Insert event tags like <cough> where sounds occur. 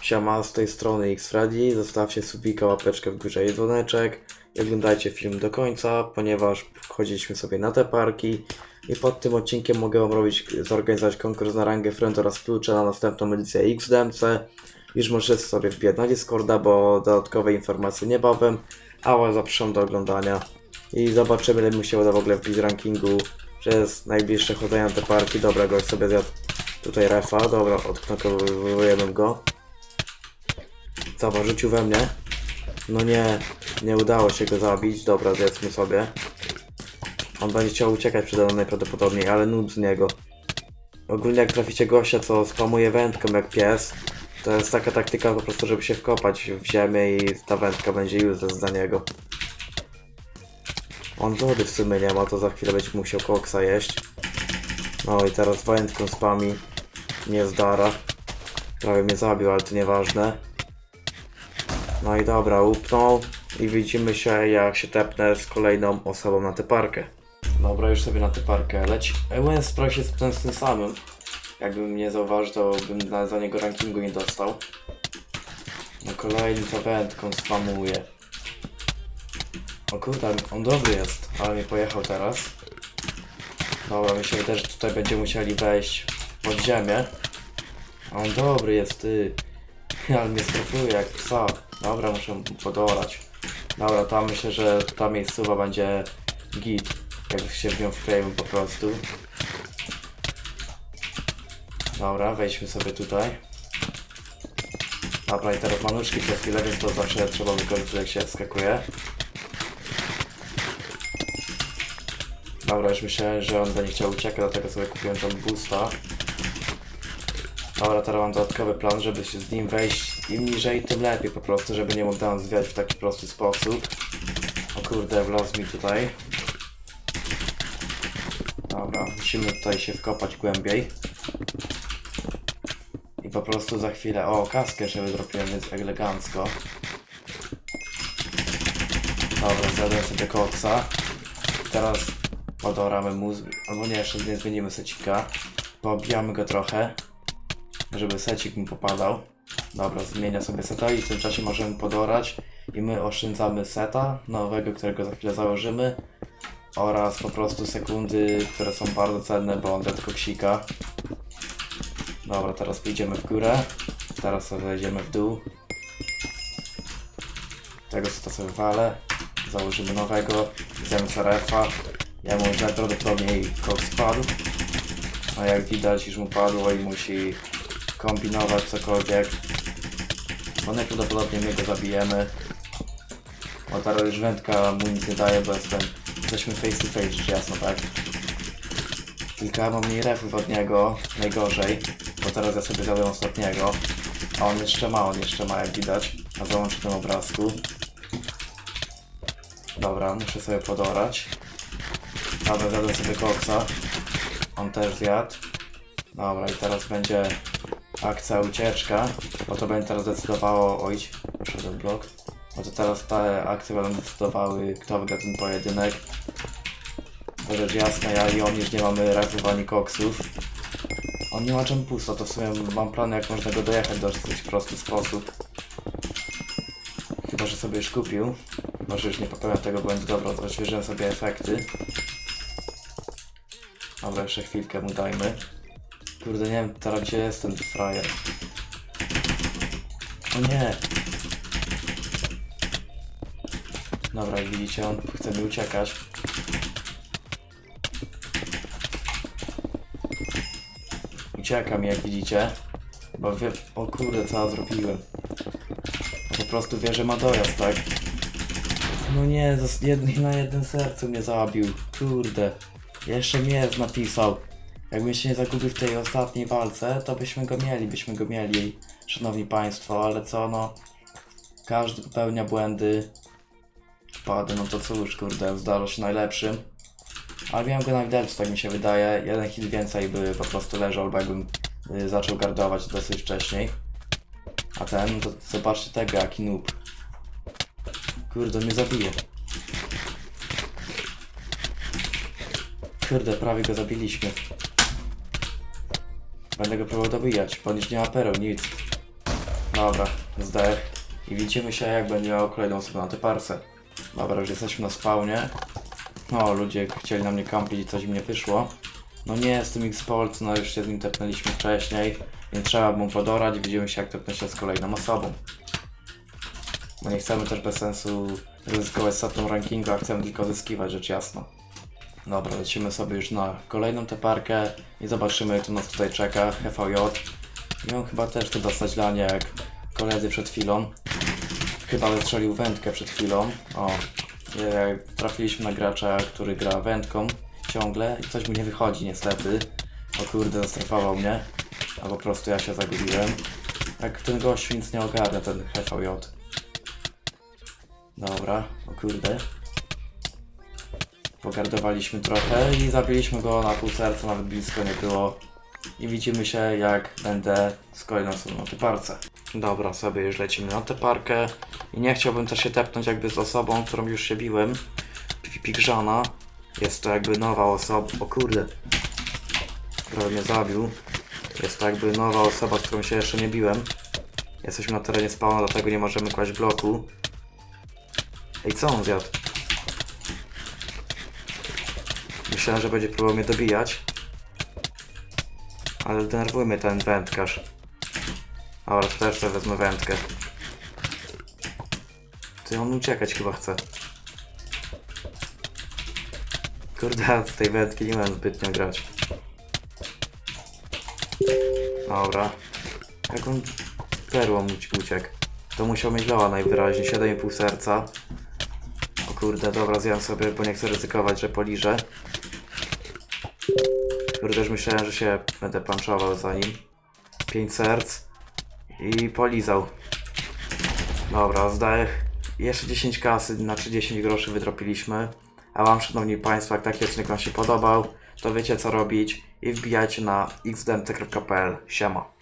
Siema, z tej strony X-Freddy, zostawcie subika, łapeczkę w górze i dzwoneczek i oglądajcie film do końca, ponieważ chodziliśmy sobie na te parki i pod tym odcinkiem mogę wam robić, zorganizować konkurs na rangę Friend oraz klucze na następną edycję XDMC. Już możecie sobie wbijać na Discorda, bo dodatkowe informacje niebawem, a zapraszam do oglądania i zobaczymy ile mi się uda w ogóle wbić rankingu przez najbliższe chodzenie na te parki. Dobra, gość sobie zjadł tutaj refa, dobra, odknokowujemy go. Zobacz, rzucił we mnie. No nie, nie udało się go zabić. Dobra, zjedzmy sobie. On będzie chciał uciekać przede mną najprawdopodobniej, ale nud z niego. Ogólnie jak traficie gościa, co spamuje wędką jak pies, to jest taka taktyka po prostu, żeby się wkopać w ziemię i ta wędka będzie useless dla niego. On wody w sumie nie ma, to za chwilę będzie musiał koksa jeść. No i teraz wędką spami. Nie zdara. Prawie mnie zabił, ale to nieważne. No i dobra, upnął i widzimy się jak się tepnę z kolejną osobą na tę parkę. Dobra, już sobie na tę parkę leci. EWN spraw się z tym, samym. Jakbym nie zauważył, to bym za niego rankingu nie dostał. No kolejny to wędką spamuje. O kurde, on dobry jest, ale mnie pojechał teraz. Dobra, mi że tutaj będziemy musieli wejść pod ziemię. A On dobry jest, ty. <laughs> Ale mnie strofuje jak psa. Dobra, muszę mu podorać. Dobra, tam myślę, że ta miejscowa będzie git. Jak się w nią wkleimy po prostu. Dobra, wejdźmy sobie tutaj. Dobra, i teraz manuszki przez chwilę, więc to zawsze trzeba wykorzystać jak się wskakuje. Dobra, już myślałem, że on będzie chciał uciekać, dlatego sobie kupiłem tam boosta. Dobra, teraz mam dodatkowy plan, żeby się z nim wejść im niżej, tym lepiej po prostu, żeby nie mógł nam zwiać w taki prosty sposób. O kurde, wlazł mi tutaj. Dobra, musimy tutaj się wkopać głębiej. I po prostu za chwilę... O, kaskę jeszcze wydropiłem, więc elegancko. Dobra, zjadłem sobie koksa. Teraz podoramy mu, albo nie, jeszcze nie zmienimy secika. Poobijamy go trochę, żeby secik mu popadał. Dobra, zmienia sobie seta i w tym czasie możemy podorać i my oszczędzamy seta nowego, którego za chwilę założymy oraz po prostu sekundy, które są bardzo cenne, bo on tylko ksika. Dobra, teraz pójdziemy w górę, teraz sobie zejdziemy w dół. Tego seta sobie walę, założymy nowego, zjemy sarefa. Ja mu najprawdopodobniej kot spadł, a jak widać już mu padło i musi kombinować cokolwiek. Bo najprawdopodobniej my go zabijemy. Bo teraz już wędka mu nic nie daje, bo jestem, jesteśmy face to face, rzecz jasno, tak? Tylko ja mam mniej refów od niego, najgorzej, bo teraz ja sobie zjadłem ostatniego. A on jeszcze ma, on jeszcze ma jak widać, na załącznym obrazku. Dobra, muszę sobie podorać. Dobra, zjadłem sobie koksa. On też zjadł. Dobra, i teraz będzie akcja ucieczka, bo to będzie teraz decydowało... Oj, wszedłem blok. Bo to teraz te akcje będą decydowały, kto wygra ten pojedynek. Bo rzecz jasna, ja i on już nie mamy refów ani koksów. On nie ma czym pusto, to w sumie mam plan jak można go dojechać w dosyć prosty sposób. Chyba, że sobie już kupił. Może już nie popełniam tego błędu. Dobra, to odświeżyłem sobie efekty. Dobra, jeszcze chwilkę mu dajmy. Kurde, nie wiem teraz gdzie jest ten frajer. O nie! Dobra, jak widzicie, on chce mi uciekać. Ucieka mi, jak widzicie. Bo wie... O kurde, co ja zrobiłem. Po prostu wie, że ma dojazd, tak? No nie, zas- jed- na jednym sercu mnie zabił. Kurde. Jeszcze Mierz napisał. Jakbym się nie zagubił w tej ostatniej walce, to byśmy go mieli, byśmy go mieli, szanowni państwo, ale co no. Każdy popełnia błędy. Wpady, no to cóż, kurde, zdarza się najlepszym. Ale miałem go na widelcu, tak mi się wydaje. Jeden hit więcej by po prostu leżał, bo jakbym y, zaczął gardować dosyć wcześniej. A ten, to zobaczcie tego, jaki noob. Kurde, mnie zabije. Kurde, prawie go zabiliśmy. Będę go próbował dobijać, bo nie ma pereł, nic. Dobra, zdech. I widzimy się, jak będzie miał kolejną osobę na tej parce. Dobra, już jesteśmy na spawnie. No, ludzie chcieli na mnie kampić i coś mi nie wyszło. No nie, z tym X-Bolt, no już się z nim tepnęliśmy wcześniej, więc trzeba mu podorać. Widzimy się, jak tepnę się z kolejną osobą. Bo nie chcemy też bez sensu ryzykować setną rankingu, a chcemy tylko zyskiwać, rzecz jasna. Dobra, lecimy sobie już na kolejną teparkę i zobaczymy, co nas tutaj czeka. HVJ. On chyba też to dostać lanie jak koledzy przed chwilą. Chyba wystrzelił wędkę przed chwilą. O, e, trafiliśmy na gracza, który gra wędką ciągle i coś mu nie wychodzi niestety. O kurde, zastrafował mnie. A po prostu ja się zagubiłem. Jak ten gość nic nie ogarnia, ten HVJ. Dobra, o kurde. Pogardowaliśmy trochę i zabiliśmy go na pół serca, nawet blisko nie było. I widzimy się jak będę z kolejną osobą na typarce. Dobra, sobie już lecimy na tę parkę. I nie chciałbym też się tepnąć jakby z osobą, którą już się biłem. Pi- Pigrzana. Jest to jakby nowa osoba. O kurde. Prawie mnie zabił. Jest to jakby nowa osoba, z którą się jeszcze nie biłem. Jesteśmy na terenie spawna, dlatego nie możemy kłaść bloku. Ej, co on zjadł? Myślałem, że będzie próbował mnie dobijać. Ale denerwuje mnie ten wędkarz. Dobra, też sobie wezmę wędkę. Ty on uciekać chyba chce. Kurde, z tej wędki nie umiem zbytnio grać. Dobra. Jak on perłą uci- uciekł. To musiał mieć loa najwyraźniej, 7,5 serca. O kurde, dobra, zjem sobie, bo nie chcę ryzykować, że poliżę. Kurde, już myślałem, że się będę punchował za nim. 5 serc. I polizał. Dobra, zdech. Jeszcze 10 kasy, znaczy 10 groszy wydropiliśmy. A wam, szanowni państwo, jak taki odcinek wam się podobał, to wiecie co robić i wbijajcie na xdmt.pl. Siema.